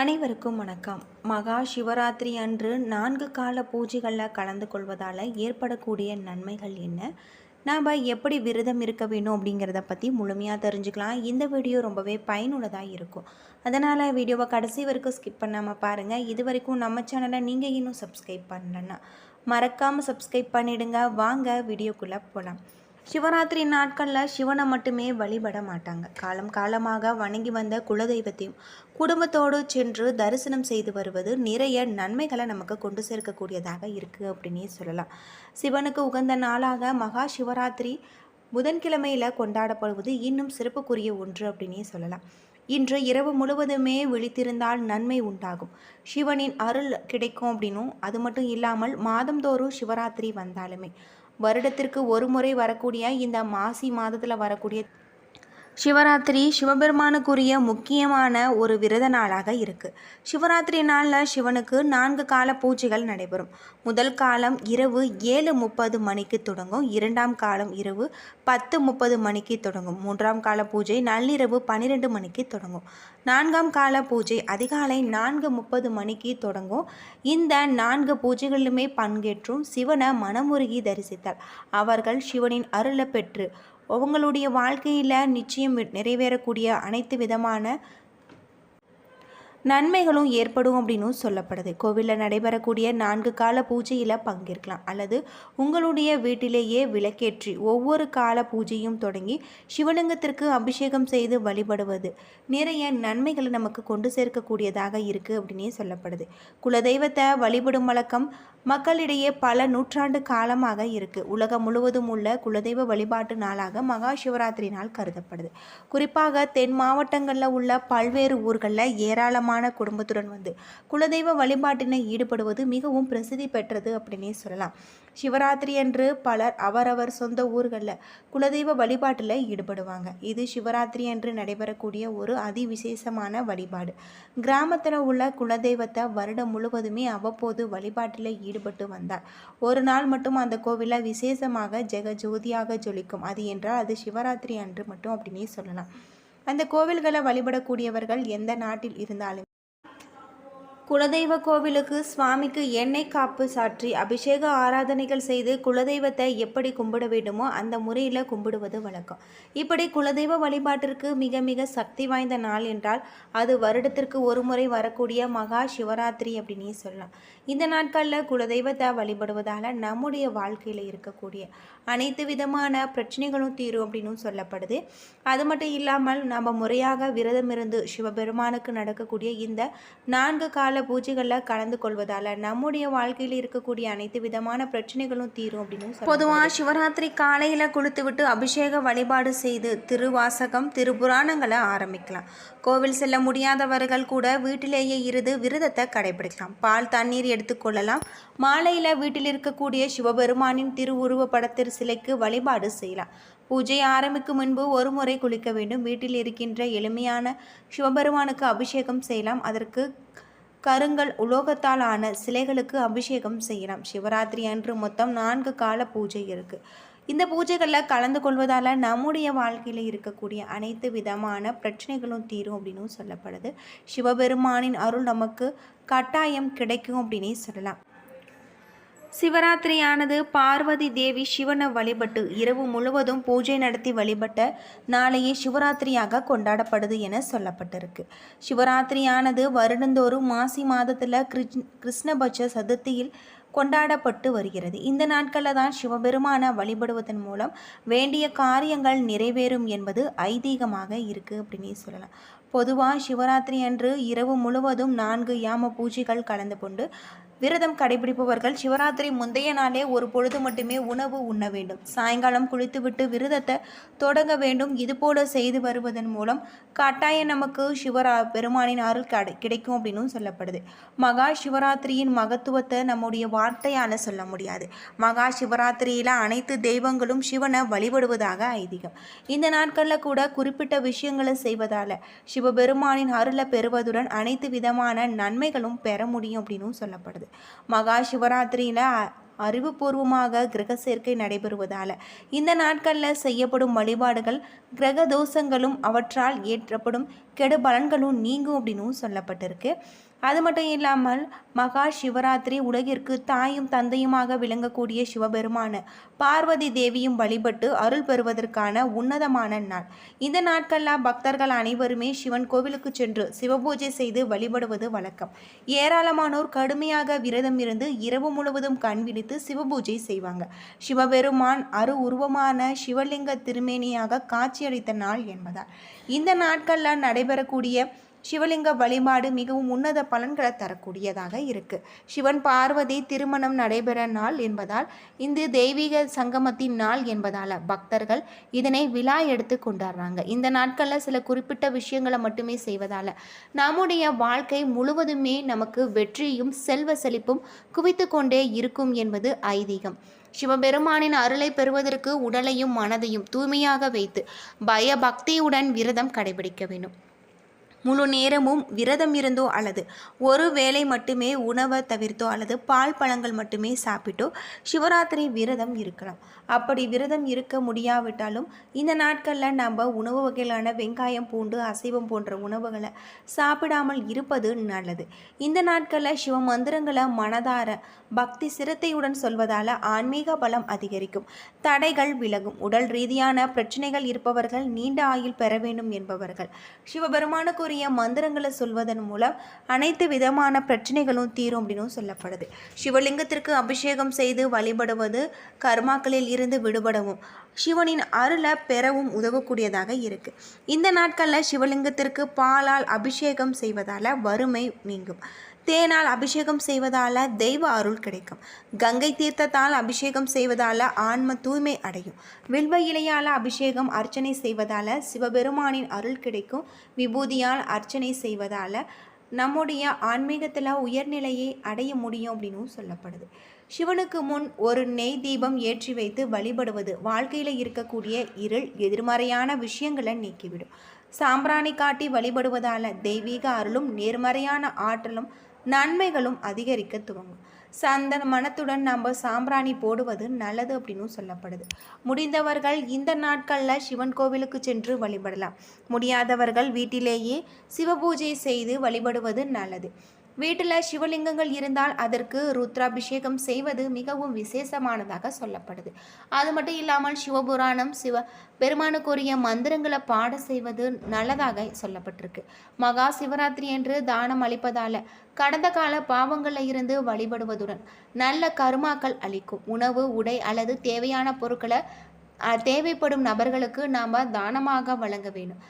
அனைவருக்கும் வணக்கம். மகா சிவராத்திரி அன்று நான்கு கால பூஜைகளில் கலந்து கொள்வதால் ஏற்படக்கூடிய நன்மைகள் என்ன? நாம் எப்படி விரதம் இருக்க வேணும் அப்படிங்கிறத பற்றி முழுமையாக தெரிஞ்சுக்கலாம். இந்த வீடியோ ரொம்பவே பயனுள்ளதாக இருக்கும். அதனால் வீடியோவை கடைசி வரைக்கும் ஸ்கிப் பண்ணாமல் பாருங்கள் இது வரைக்கும் நம்ம சேனலை நீங்கள் இன்னும் சப்ஸ்கிரைப் பண்ணலன்னா மறக்காமல் சப்ஸ்கிரைப் பண்ணிவிடுங்க வாங்க வீடியோக்குள்ளே போகலாம் சிவராத்திரி நாட்களில் சிவனை மட்டுமே வழிபட மாட்டாங்க. காலம் காலமாக வணங்கி வந்த குலதெய்வத்தையும் குடும்பத்தோடு சென்று தரிசனம் செய்து வருவது நிறைய நன்மைகளை நமக்கு கொண்டு சேர்க்கக்கூடியதாக இருக்குது அப்படின்னே சொல்லலாம். சிவனுக்கு உகந்த நாளாக மகா சிவராத்திரி புதன்கிழமையில் கொண்டாடப்படுவது இன்னும் சிறப்புக்குரிய ஒன்று அப்படின்னே சொல்லலாம். இன்று இரவு முழுவதுமே விழித்திருந்தால் நன்மை உண்டாகும். சிவனின் அருள் கிடைக்கும் அப்படின்னும் அது மட்டும் இல்லாமல் மாதந்தோறும் சிவராத்திரி வந்தாலுமே வருடத்திற்கு ஒரு முறை வரக்கூடிய இந்த மாசி மாதத்தில் வரக்கூடிய சிவராத்திரி சிவபெருமானுக்குரிய முக்கியமான ஒரு விரத நாளாக இருக்குது சிவராத்திரி நாளில் சிவனுக்கு நான்கு கால பூஜைகள் நடைபெறும். முதல் காலம் இரவு ஏழு முப்பது மணிக்கு தொடங்கும். இரண்டாம் காலம் இரவு பத்து முப்பது மணிக்கு தொடங்கும். மூன்றாம் கால பூஜை நள்ளிரவு பன்னிரெண்டு மணிக்கு தொடங்கும். நான்காம் கால பூஜை அதிகாலை நான்கு முப்பது மணிக்கு தொடங்கும். இந்த நான்கு பூஜைகளிலுமே பங்கேற்றும் சிவனை மனமுருகி தரிசித்தால். அவர்கள் சிவனின் அருளை பெற்று உங்களுடைய வாழ்க்கையில் நிச்சயம் நிறைவேறக்கூடிய அனைத்து விதமான நன்மைகளும் ஏற்படும் அப்படின்னும் சொல்லப்படுது. கோவிலில் நடைபெறக்கூடிய நான்கு கால பூஜையில் பங்கேற்கலாம். அல்லது உங்களுடைய வீட்டிலேயே விளக்கேற்றி ஒவ்வொரு கால பூஜையும் தொடங்கி சிவலிங்கத்திற்கு அபிஷேகம் செய்து வழிபடுவது நிறைய நன்மைகளை நமக்கு கொண்டு சேர்க்கக்கூடியதாக இருக்குது அப்படின்னே சொல்லப்படுது. குலதெய்வத்தை வழிபடும் வழக்கம் மக்களிடையே பல நூற்றாண்டு காலமாக இருக்குது உலகம் முழுவதும் உள்ள குலதெய்வ வழிபாட்டு நாளாக மகா சிவராத்திரி நாள் கருதப்படுது. குறிப்பாக தென் மாவட்டங்களில் உள்ள பல்வேறு ஊர்களில் ஏராளமான குடும்பத்துடன் வந்து குலதெய்வ வழிபாட்டினை ஈடுபடுவது மிகவும் பிரசித்தி பெற்றது அப்படின்னே சொல்லலாம். சிவராத்திரி அன்று பலர் அவரவர் சொந்த ஊர்களில் குலதெய்வ வழிபாட்டில் ஈடுபடுவாங்க. இது சிவராத்திரி அன்று நடைபெறக்கூடிய ஒரு அதிவிசேஷமான வழிபாடு. கிராமத்தில் உள்ள குலதெய்வத்தை வருடம் முழுவதுமே அவ்வப்போது வழிபாட்டில் ஈடுபட்டு வந்தார். ஒரு நாள் மட்டும் அந்த கோவிலில் விசேஷமாக ஜெக ஜோதியாக ஜொலிக்கும். அது என்றால் அது சிவராத்திரி அன்று மட்டும் அப்படின்னே சொல்லலாம். அந்த கோவில்களை வழிபடக்கூடியவர்கள் எந்த நாட்டில் இருந்தாலும். குலதெய்வ கோவிலுக்கு சுவாமிக்கு எண்ணெய் காப்பு சாற்றி அபிஷேக ஆராதனைகள் செய்து குலதெய்வத்தை எப்படி கும்பிட வேண்டுமோ அந்த முறையில் கும்பிடுவது வழக்கம். இப்படி குலதெய்வ வழிபாட்டிற்கு மிக மிக சக்தி வாய்ந்த நாள் என்றால் அது வருடத்திற்கு ஒரு முறை வரக்கூடிய மகா சிவராத்திரி அப்படின்னே சொல்லலாம். இந்த நாட்களில் குலதெய்வத்தை வழிபடுவதால் நம்முடைய வாழ்க்கையில் இருக்கக்கூடிய அனைத்து விதமான பிரச்சனைகளும் தீரும் அப்படின்னு சொல்லப்படுது. அது மட்டும் இல்லாமல் நம்ம முறையாக விரதம் இருந்து சிவபெருமானுக்கு நடக்கக்கூடிய இந்த நான்கு கால பூஜைகளில் கலந்து கொள்வதால் நம்முடைய வாழ்க்கையில் இருக்கக்கூடிய அனைத்து விதமான பிரச்சனைகளும் தீரும் அப்படின்னு பொதுவாக சிவராத்திரி காலையில் குளித்துவிட்டு அபிஷேக வழிபாடு செய்து திருவாசகம் திருபுராணங்களை ஆரம்பிக்கலாம். கோவில் செல்ல முடியாதவர்கள் கூட வீட்டிலேயே இருந்து விரதத்தை கடைபிடிக்கலாம். பால் தண்ணீர் எடுத்துக்கொள்ளலாம். மாலையில் வீட்டில் இருக்கக்கூடிய சிவபெருமானின் திருவுருவ படத்திற்கு சிலைக்கு வழிபாடு செய்யலாம். பூஜை ஆரம்பிக்கும் முன்பு ஒரு முறை குளிக்க வேண்டும். வீட்டில் இருக்கின்ற எளிமையான சிவபெருமானுக்கு அபிஷேகம் செய்யலாம். அதற்கு கருங்கல் உலோகத்தால் ஆன சிலைகளுக்கு அபிஷேகம் செய்யலாம். சிவராத்திரி அன்று மொத்தம் நான்கு கால பூஜை இருக்குது இந்த பூஜைகளில் கலந்து கொள்வதால் நம்முடைய வாழ்க்கையில் இருக்கக்கூடிய அனைத்து விதமான பிரச்சனைகளும் தீரும் அப்படின்னு சொல்லப்படுது. சிவபெருமானின் அருள் நமக்கு கட்டாயம் கிடைக்கும் அப்படின்னே சொல்லலாம். சிவராத்திரியானது பார்வதி தேவி சிவனை வழிபட்டு இரவு முழுவதும் பூஜை நடத்தி வழிபட்ட நாளையே சிவராத்திரியாக கொண்டாடப்படுது என சொல்லப்பட்டிருக்கு. சிவராத்திரியானது வருடந்தோறும் மாசி மாதத்தில் கிருஷ்ணபட்ச சதுர்த்தியில் கொண்டாடப்பட்டு வருகிறது. இந்த நாட்களில் தான் சிவபெருமான வழிபடுவதன் மூலம் வேண்டிய காரியங்கள் நிறைவேறும் என்பது ஐதீகமாக இருக்குது அப்படின்னு சொல்லலாம். பொதுவாக சிவராத்திரி அன்று இரவு முழுவதும் நான்கு யாம பூஜைகள் கலந்து கொண்டு விரதம் கடைபிடிப்பவர்கள் சிவராத்திரி முந்தைய நாளே ஒரு பொழுது மட்டுமே உணவு உண்ண வேண்டும். சாயங்காலம் குளித்துவிட்டு விரதத்தை தொடங்க வேண்டும். இதுபோல செய்து வருவதன் மூலம் கட்டாயம் நமக்கு சிவரா பெருமானின் அருள் கடை கிடைக்கும் அப்படின்னு சொல்லப்படுது. மகா சிவராத்திரியின் மகத்துவத்தை நம்முடைய வார்த்தையால் சொல்ல முடியாது. மகா சிவராத்திரியில் அனைத்து தெய்வங்களும் சிவனை வழிபடுவதாக ஐதீகம். இந்த நாட்களில் கூட குறிப்பிட்ட விஷயங்களை செய்வதால் சிவபெருமானின் அருளை பெறுவதுடன் அனைத்து விதமான நன்மைகளும் பெற முடியும் அப்படின்னு சொல்லப்படுது. மகா சிவராத்திரியில் அறிவுபூர்வமாக கிரக சேர்க்கை நடைபெறுவதால் இந்த நாட்களில் செய்யப்படும் வழிபாடுகள் கிரக தோஷங்களும் அவற்றால் ஏற்றப்படும். கெடு பலன்களும் நீங்கும் அப்படின்னும் சொல்லப்பட்டிருக்கு. அது மட்டும் இல்லாமல் மகா சிவராத்திரி உலகிற்கு தாயும் தந்தையுமாக விளங்கக்கூடிய சிவபெருமான பார்வதி தேவியும் வழிபட்டு அருள் பெறுவதற்கான உன்னதமான நாள். இந்த நாட்களில் பக்தர்கள் அனைவருமே சிவன் கோவிலுக்கு சென்று சிவபூஜை செய்து வழிபடுவது வழக்கம். ஏராளமானோர் கடுமையாக விரதம் இருந்து இரவு முழுவதும் கண் விழித்து சிவபூஜை செய்வாங்க. சிவபெருமான் அரு உருவமான சிவலிங்க திருமேனியாக காட்சியளித்த நாள் என்பதால் இந்த நாட்களில் நடைபெறக்கூடிய சிவலிங்க வழிபாடு மிகவும் உன்னத பலன்களை தரக்கூடியதாக இருக்கு. சிவன் பார்வதி திருமணம் நடைபெற நாள் என்பதால் இந்து தெய்வீக சங்கமத்தின் நாள் என்பதால் பக்தர்கள் இதனை விழா எடுத்து கொண்டாடுறாங்க. இந்த நாட்களில் சில குறிப்பிட்ட விஷயங்களை மட்டுமே செய்வதால் நம்முடைய வாழ்க்கை முழுவதுமே நமக்கு வெற்றியும் செல்வ செழிப்பும் குவித்து கொண்டே இருக்கும் என்பது ஐதீகம். சிவபெருமானின் அருளை பெறுவதற்கு உடலையும் மனதையும் தூய்மையாக வைத்து பயபக்தியுடன் விரதம் கடைபிடிக்க வேண்டும். முழு நேரமும் விரதம் இருந்தோ அல்லது ஒரு வேளை மட்டுமே உணவை தவிர்த்தோ அல்லது பால் பழங்கள் மட்டுமே சாப்பிட்டோ சிவராத்திரி விரதம் இருக்கலாம். அப்படி விரதம் இருக்க முடியாவிட்டாலும் இந்த நாட்களில் நம்ம உணவு வகையிலான வெங்காயம் பூண்டு அசைவம் போன்ற உணவுகளை சாப்பிடாமல் இருப்பது நல்லது. இந்த நாட்களில் சிவ மந்திரங்களை மனதார பக்தி சிரத்தையுடன் சொல்வதால் ஆன்மீக பலம் அதிகரிக்கும். தடைகள் விலகும். உடல் ரீதியான பிரச்சனைகள் இருப்பவர்கள் நீண்ட ஆயுள் பெற வேண்டும் என்பவர்கள். சிவபெருமானுக்கு உரிய மந்திரங்களை சொல்வதன் மூலம் அனைத்து விதமான பிரச்சனைகளும் தீரும் அப்படின்னு சொல்லப்படுது. சிவலிங்கத்திற்கு அபிஷேகம் செய்து வழிபடுவது கர்மாக்களில் இருந்து விடுபடவும் சிவனின் அருளை பெறவும் உதவக்கூடியதாக இருக்கு. இந்த நாட்களில் சிவலிங்கத்திற்கு பாலால் அபிஷேகம் செய்வதால் வறுமை நீங்கும். தேனால் அபிஷேகம் செய்வதால் தெய்வ அருள் கிடைக்கும். கங்கை தீர்த்தத்தால் அபிஷேகம் செய்வதால் ஆன்ம தூய்மை அடையும். வில்வ இலையால் அபிஷேகம் அர்ச்சனை செய்வதால் சிவபெருமானின் அருள் கிடைக்கும். விபூதியால் அர்ச்சனை செய்வதால் நம்முடைய ஆன்மீகத்தில் உயர்நிலையை அடைய முடியும் அப்படின்னும் சொல்லப்படுது. சிவனுக்கு முன் ஒரு நெய் தீபம் ஏற்றி வைத்து வழிபடுவது வாழ்க்கையில் இருக்கக்கூடிய இருள் எதிர்மறையான விஷயங்களை நீக்கிவிடும். சாம்பிராணி காட்டி வழிபடுவதால் தெய்வீக அருளும் நேர்மறையான ஆற்றலும் நன்மைகளும் அதிகரிக்க துவங்கும். சந்தன மனத்துடன் நம்ம சாம்பிராணி போடுவது நல்லது அப்படின்னு சொல்லப்படுது. முடிந்தவர்கள் இந்த நாட்களில் சிவன் கோவிலுக்கு சென்று வழிபடலாம். முடியாதவர்கள் வீட்டிலேயே சிவபூஜை செய்து வழிபடுவது நல்லது. வீட்டில் சிவலிங்கங்கள் இருந்தால் அதற்கு ருத்ராபிஷேகம் செய்வது மிகவும் விசேஷமானதாக சொல்லப்படுது. அது மட்டும் இல்லாமல் சிவபுராணம் சிவ பெருமானுக்குரிய மந்திரங்களை பாட செய்வது நல்லதாக சொல்லப்பட்டிருக்கு. மகா சிவராத்திரி என்று தானம் அளிப்பதால் கடந்த கால பாவங்களில் இருந்து வழிபடுவதுடன் நல்ல கருமாக்கள் அளிக்கும். உணவு உடை அல்லது தேவையான பொருட்களை தேவைப்படும் நபர்களுக்கு நாம் தானமாக வழங்க வேண்டும்.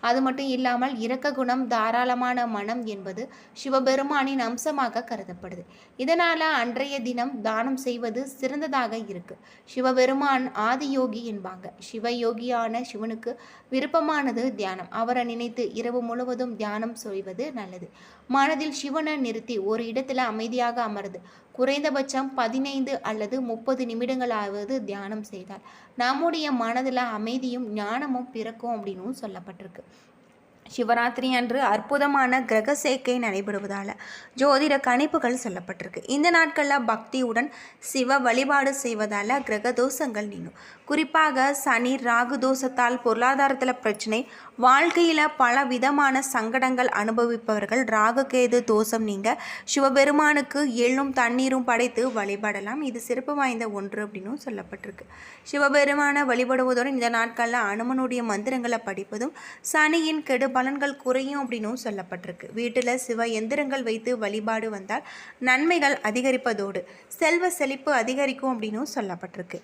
அது மட்டும் இல்லாமல் இரக்க குணம் தாராளமான மனம் என்பது சிவபெருமானின் அம்சமாக கருதப்படுது. இதனால் அன்றைய தினம் தானம் செய்வது சிறந்ததாக இருக்கு. சிவபெருமான் ஆதியோகி என்பாங்க. சிவயோகியான சிவனுக்கு விருப்பமானது தியானம். அவரை நினைத்து இரவு முழுவதும் தியானம் செய்வது நல்லது. மனதில் சிவனை நிறுத்தி ஒரு இடத்துல அமைதியாக அமர்ந்து குறைந்தபட்சம் பதினைந்து அல்லது முப்பது நிமிடங்களாவது தியானம் செய்தால் நம்முடைய மனதில் அமைதியும் ஞானமும் பிறக்கும் அப்படின்னும் சொல்லப்பட்டிருக்கு. சிவராத்திரி அன்று அற்புதமான கிரக சேர்க்கை நடைபெறுவதால் ஜோதிட கணிப்புகள் சொல்லப்பட்டிருக்கு. இந்த நாட்களில் பக்தியுடன் சிவ வழிபாடு செய்வதால் கிரக தோஷங்கள் நீங்கும். குறிப்பாக சனி ராகு தோஷத்தால் பொருளாதாரத்தில் பிரச்சனை வாழ்க்கையில் பல விதமான சங்கடங்கள் அனுபவிப்பவர்கள் ராகு கேது தோஷம் நீங்க சிவபெருமானுக்கு எள்ளும் தண்ணீரும் படைத்து வழிபடலாம். இது சிறப்பு வாய்ந்த ஒன்று அப்படின்னும் சொல்லப்பட்டிருக்கு. சிவபெருமான வழிபடுவதுடன் இந்த நாட்களில் அனுமனுடைய மந்திரங்களை படிப்பதும் சனியின் கெடு பலன்கள் குறையும் அப்படின்னும் சொல்லப்பட்டிருக்கு. வீட்டில் சிவ எந்திரங்கள் வைத்து வழிபாடு வந்தால் நன்மைகள் அதிகரிப்பதோடு செல்வ செழிப்பு அதிகரிக்கும் அப்படின்னும் சொல்லப்பட்டிருக்கு.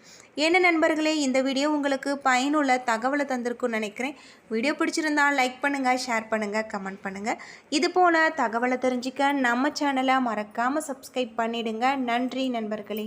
என்ன நண்பர்களே இந்த வீடியோ உங்களுக்கு பயனுள்ள தகவலை தந்திருக்கும்னு நினைக்கிறேன். வீடியோ பிடிச்சிருந்தா லைக் பண்ணுங்கள் ஷேர் பண்ணுங்கள் கமெண்ட் பண்ணுங்கள் இது போல் தகவலை தெரிஞ்சிக்க நம்ம சேனலை மறக்காமல் சப்ஸ்கிரைப் பண்ணிடுங்க. நன்றி நண்பர்களே.